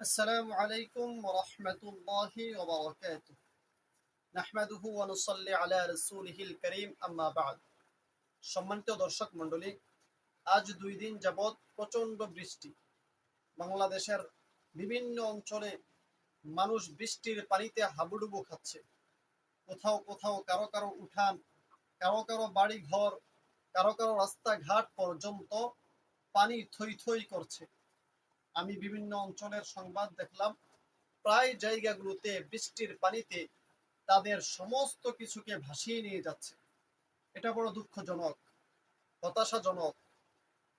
السلام عليكم ورحمة الله وبركاته نحمده ونصلي على رسوله الكريم أما بعد সম্মানিত দর্শক মণ্ডলী আজ দুই দিন যাবৎ প্রচন্ড বৃষ্টি বাংলাদেশের বিভিন্ন অঞ্চলে মানুষ বৃষ্টির পানিতে হাবুডুবু খাচ্ছে কোথাও কোথাও কারো কারো উঠান কারো কারো বাড়ি ঘর কারো কারো রাস্তাঘাট পর্যন্ত পানি থই থই করছে আমি বিভিন্ন অঞ্চলের সংবাদ দেখলাম। প্রায় জায়গাগুলোতে বৃষ্টির পানিতে তাদের সমস্ত কিছুকে ভাসিয়ে নিয়ে যাচ্ছে। এটা বড় দুঃখজনক, হতাশাজনক।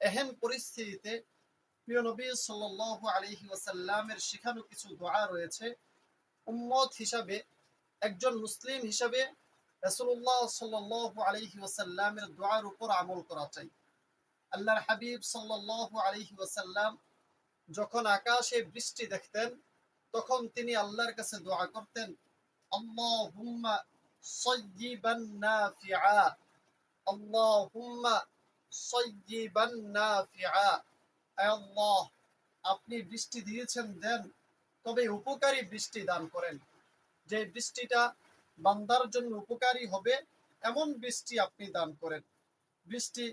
এহেন পরিস্থিতিতে প্রিয় নবী সাল্লাল্লাহু আলাইহি ওয়াসাল্লামের শেখানো কিছু দোয়া রয়েছে। উম্মত হিসাবে, একজন মুসলিম হিসাবে রাসূলুল্লাহ সাল্লাল্লাহু আলাইহি ওয়াসাল্লামের দোয়ার উপর আমল করা চাই। আল্লাহর হাবিব সাল্লাল্লাহু আলাইহি ওয়াসাল্লাম যখন আকাশে বৃষ্টি দেখতেন, তখন তিনি আল্লাহর কাছে দোয়া করতেন, আল্লাহুম্মা সাইয়্যিবান নাফিআ, আল্লাহুম্মা সাইয়্যিবান নাফিআ আল্লাহ, আপনি বৃষ্টি দিয়েছেন দেন, তবে উপকারী বৃষ্টি দান করেন। যে বৃষ্টিটা বান্দার জন্য উপকারী হবে, এমন বৃষ্টি আপনি দান করেন। বৃষ্টি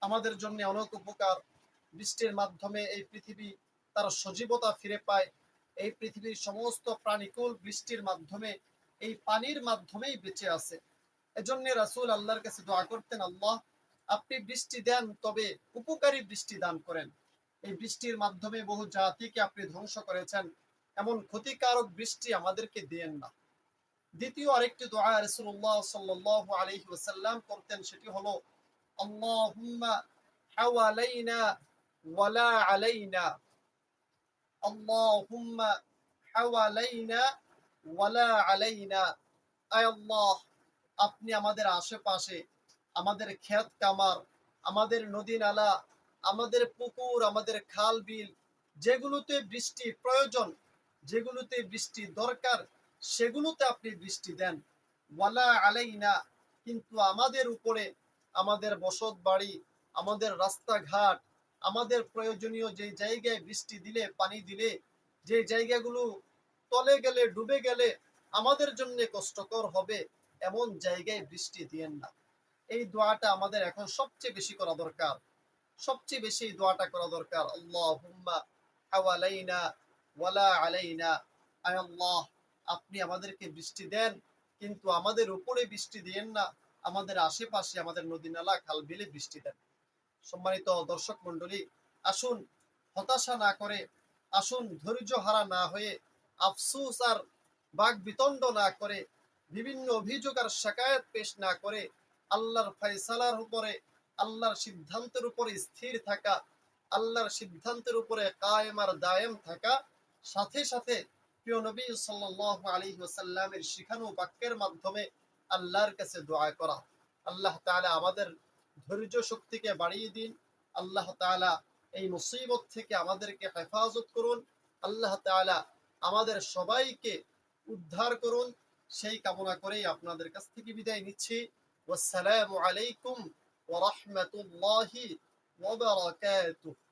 আমাদের জন্য অনেক উপকার। বৃষ্টির মাধ্যমে এই পৃথিবী তার সজীবতা ফিরে পায়। এই পৃথিবীর সমস্ত প্রাণীকুল বৃষ্টির মাধ্যমে, এই পানির মাধ্যমেই বেঁচে আছে। এজন্য রাসূল আল্লাহর কাছে দোয়া করতেন, আল্লাহ, আপনি বৃষ্টি দেন, তবে উপকারী বৃষ্টি দান করেন। এই বৃষ্টির মাধ্যমে বহু জাতিকে আপনি ধ্বংস করেছেন। এমন ক্ষতিকারক বৃষ্টি আমাদেরকে দেন না। দ্বিতীয় আরেকটি দোয়া রাসূলুল্লাহ সাল্লাল্লাহু আলাইহি ওয়াসাল্লাম করতেন, সেটি হলো, আল্লাহুম্মা হাওয়ালাইনা ওয়ালা আলাইনা আল্লাহুম্মা হাওয়ালাইনা ওয়ালা আলাইনা আয় আল্লাহ, আপনি আমাদের আশেপাশে, আমাদের ক্ষেত কামার আমাদের নদী নালা আমাদের পুকুর, আমাদের খাল বিল যেগুলোতে বৃষ্টি প্রয়োজন, যেগুলোতে বৃষ্টি দরকার, সেগুলোতে আপনি বৃষ্টি দেন। ওয়ালা আলাইনা, কিন্তু আমাদের উপরে, আমাদের বসত বাড়ি আমাদের রাস্তাঘাট আমাদের প্রয়োজনীয় যে জায়গায় বৃষ্টি দিলে, পানি দিলে, যে জায়গাগুলো তলে গেলে, ডুবে গেলে আমাদের জন্য কষ্টকর হবে, এমন জায়গায় বৃষ্টি দিয়েন না। এই দোয়াটা আমাদের এখন সবচেয়ে বেশি করা দরকার। সবচেয়ে বেশি দোয়াটা করা দরকার। আল্লাহ হুম্মা হাওয়ালাইনা ওয়ালা আলাইনা। আয় আল্লাহ, আপনি আমাদেরকে বৃষ্টি দেন, কিন্তু আমাদের উপরে বৃষ্টি দিয়েন না। আমাদের আশেপাশে আমাদের নদী নালা খাল বিলে বৃষ্টি দেন। সম্মানিত দর্শক মন্ডলী আসুন হতাশা না করে, আসুন ধৈর্য হারা না হয়ে, আফসুস আর বাক বিতণ্ড না করে, বিভিন্ন অভিযোগ আর শাকায়াত পেশ না করে, আল্লাহর ফয়সালার উপরে, আল্লাহর সিদ্ধান্তের উপরে স্থির থাকা, আল্লাহর সিদ্ধান্তের উপরে কায়েম আর দায়েম থাকা, সাথে সাথে প্রিয় নবী সাল্লাল্লাহু আলাইহি ওয়াসাল্লামের শিখানো বাক্যের মাধ্যমে আল্লাহর কাছে দোয়া করা। আল্লাহ তাআলা আমাদের ধৈর্য শক্তিকে বাড়িয়ে দিন। আল্লাহ তালা এই মুসিবত থেকে আমাদেরকে হেফাজত করুন। আল্লাহ তালা আমাদের সবাইকে উদ্ধার করুন। সেই কামনা করেই আপনাদের কাছ থেকে বিদায় নিচ্ছি। ওয়াসসালামু আলাইকুম ওয়া রাহমাতুল্লাহি ওয়া বারাকাতুহু।